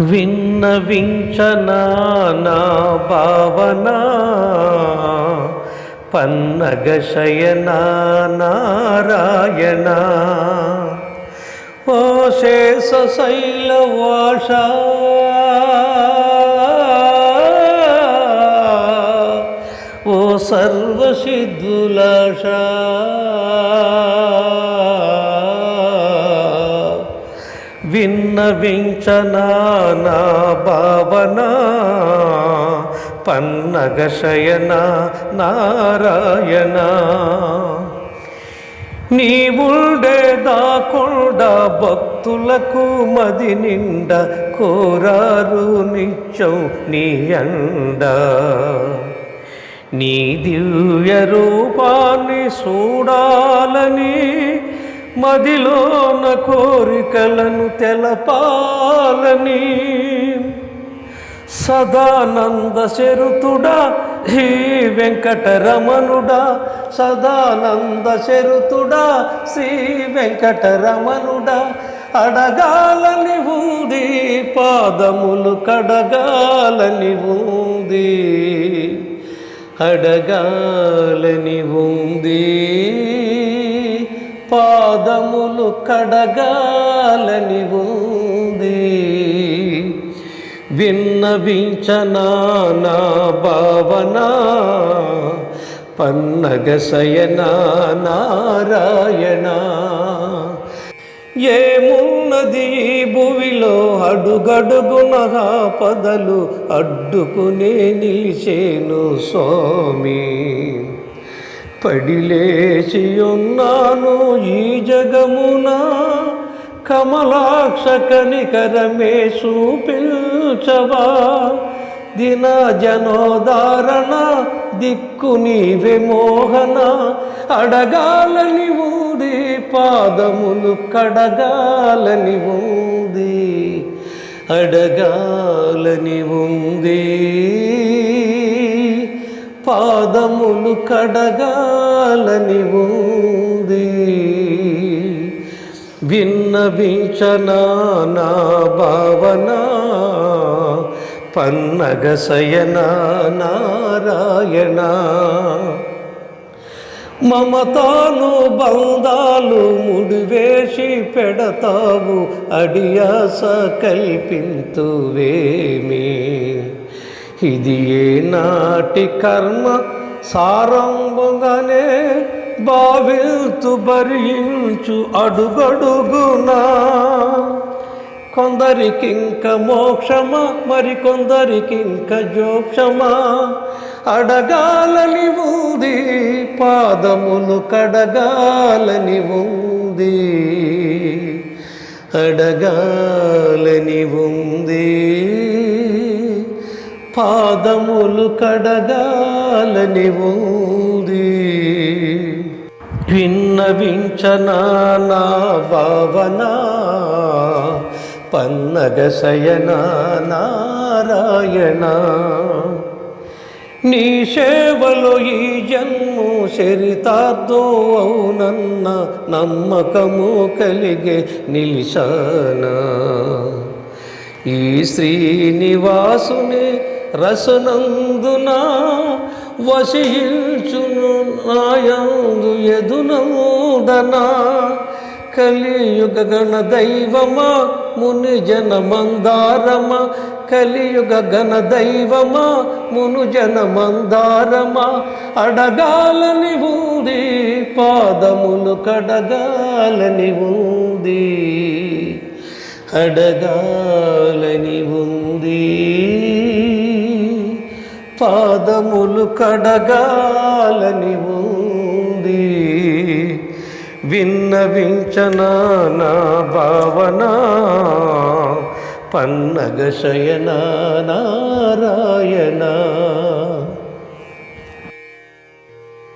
విన్నవించనా నా భావన పన్నగ శయన నారాయణ ఓ శేషశైల వాష ఓ సర్వసిద్ధులాషా విన్నవించనా నా భావన? పన్నగ శయన నారాయణ? నీవుండే దాకొండ భక్తులకు మది నిండ కోరారు నిత్యం నీ అండ. నీ దివ్య రూపాన్ని చూడాలని మదిలోన కోరికలను తెలపాలని. సదానంద శరుతుడా హీ వెంకటరమణుడా సదానంద శరుతుడా శ్రీ వెంకటరమణుడా అడగాలని ఉంది పాదములు కడగాలని ఉంది అడగాలని ఉంది. పాదములు కడగాలని ఉంది. విన్నవించనా నా భావన పన్నగ శయన నారాయణ. ఏమున్నది భువిలో అడుగడుగున పదలు అడ్డుకునే నిలిచేను స్వామి. పడిలేచి ఉన్నాను ఈ జగమున కమలాక్ష కనికరమే చూపించవా? దిన జనోదారణ దిక్కు నీవే మోహన అడగాలని ఉంది పాదములు కడగాలని ఉంది అడగాలని ఉంది. పాదములు కడగాలని ఉంది. విన్నవించనా నా భావన పన్నగ శయన నారాయణ. మమతాను బంధాలు ముడివేసి పెడతావు అడియాస కల్పింతువేమీ? ఇది ఏనాటి నాటి కర్మ సారంభంగానే భావిల్తు భరించు అడుగడుగునా. కొందరికింక మోక్షమా మరి కొందరికింక జోక్షమా? అడగాలని ఉంది పాదములు కడగాలని ఉంది. అడగాలని ఉంది. పాదములు కడగాలని ఉంది. విన్నవించనా నా భావన పన్నగ శయన నారాయణ. నీ సేవలో ఈ జన్ము చరితార్థో అవునన్న నమ్మకము కలిగే నిలిశానా. ఈ శ్రీనివాసునే రసనందున వసించును నాయందు ఎదునముదనా కలియుగ గణ దైవమా ముని జన మందారమా కలియుగ గణ దైవమా మును జన మందారమా అడగాలని ఉంది పాదములు కడగాలని ఉంది. అడగాలని ఉంది. పాదములు కడగాలని ఉంది. విన్నవించనా నా భావన పన్నగ శయన నారాయణ.